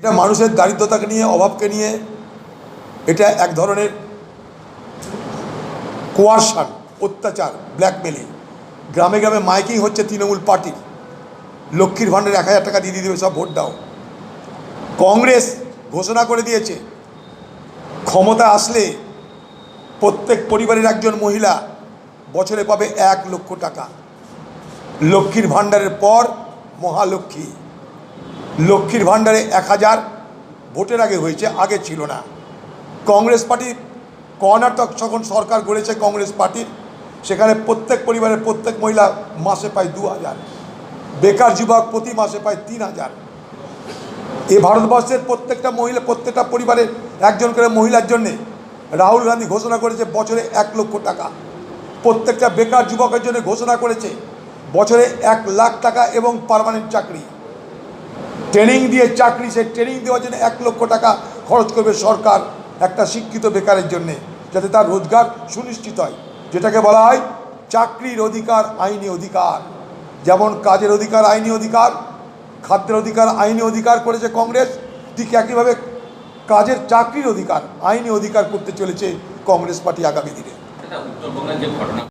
এটা মানুষের দারিদ্রতাকে নিয়ে, অভাবকে নিয়ে, এটা এক ধরনের কোয়ারশান অত্যাচার ব্ল্যাকমেলিং গ্রামে গ্রামে মাইকিং হচ্ছে তৃণমূল পার্টির। লক্ষ্মীর ভাণ্ডারে এক হাজার টাকা দিয়ে দিয়ে সব ভোট দাও। কংগ্রেস ঘোষণা করে দিয়েছে, ক্ষমতা আসলে প্রত্যেক পরিবারের একজন মহিলা বছরে পাবে এক লক্ষ টাকা। লক্ষ্মীর ভাণ্ডারের পর মহালক্ষ্মী। লক্ষ্মীর ভাণ্ডারে এক হাজার ভোটের আগে হয়েছে, আগে ছিল না। কংগ্রেস পার্টি কর্ণাটক যখন সরকার গড়েছে কংগ্রেস পার্টির, সেখানে প্রত্যেক পরিবারের প্রত্যেক মহিলা মাসে পায় দু হাজার। বেকার যুবক প্রতি মাসে পায় তিন হাজার। এ ভারতবর্ষের প্রত্যেকটা মহিলা, প্রত্যেকটা পরিবারের একজন করে মহিলার জন্যে রাহুল গান্ধী ঘোষণা করেছে, বছরে এক লক্ষ টাকা। প্রত্যেকটা বেকার যুবকের জন্য ঘোষণা করেছে, বছরে এক লাখ টাকা এবং পারমানেন্ট চাকরি। ট্রেনিং দিয়ে চাকরি সে ট্রেনিং দেওয়ার জন্য এক লক্ষ টাকা খরচ করবে সরকার একটা শিক্ষিত বেকারের জন্যে, যাতে তার রোজগার সুনিশ্চিত হয়। যেটাকে বলা হয় চাকরির অধিকার, আইনি অধিকার। যেমন কাজের অধিকার, আইনি অধিকার, খাদ্যের অধিকার, আইনি অধিকার করেছে কংগ্রেস, ঠিক একইভাবে কাজের চাকরির অধিকার, আইনি অধিকার করতে চলেছে কংগ্রেস পার্টি আগামী দিনে।